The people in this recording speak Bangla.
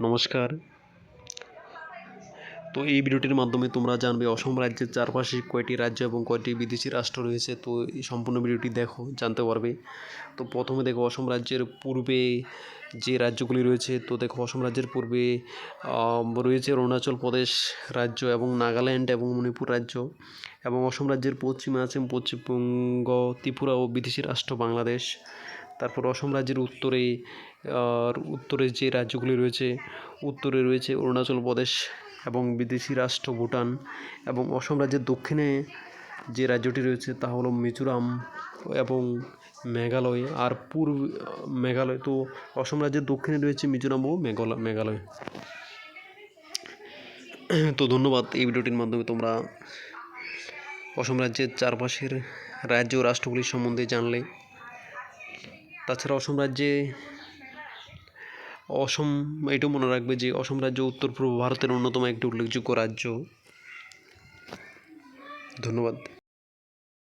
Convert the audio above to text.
নমস্কার। তো এই ভিডিওটির মাধ্যমে তোমরা জানবে অসম রাজ্যের চারপাশে কয়টি রাজ্য এবং কয়টি বিদেশি রাষ্ট্র রয়েছে। তো এই সম্পূর্ণ ভিডিওটি দেখো, জানতে পারবে। তো প্রথমে দেখো, অসম রাজ্যের পূর্বে যে রাজ্যগুলি রয়েছে, তো দেখো, অসম রাজ্যের পূর্বে রয়েছে অরুণাচল প্রদেশ রাজ্য এবং নাগাল্যান্ড এবং মণিপুর রাজ্য এবং অসম রাজ্যের পশ্চিমে আছে পশ্চিমবঙ্গ, ত্রিপুরা ও বিদেশি রাষ্ট্র বাংলাদেশ। তারপর অসম রাজ্যের উত্তরে আর উত্তরে যে রাজ্যগুলি রয়েছে, উত্তরে রয়েছে অরুণাচল প্রদেশ এবং বিদেশি রাষ্ট্র ভুটান এবং অসম রাজ্যের দক্ষিণে যে রাজ্যটি রয়েছে তা হলো মিজোরাম এবং মেঘালয়। আর পূর্ব, মেঘালয়, তো অসম রাজ্যের দক্ষিণে রয়েছে মিজোরাম ও মেঘালয় মেঘালয়। তো ধন্যবাদ এই ভিডিওটির মাধ্যমে তোমরা অসম রাজ্যের চারপাশের রাজ্য ও রাষ্ট্রগুলির সম্বন্ধে জানলে। তাছাড়া অসম রাজ্যে অসম এটাও মনে রাখবে যে অসম রাজ্য উত্তর পূর্ব ভারতের অন্যতম একটি উল্লেখযোগ্য রাজ্য। ধন্যবাদ।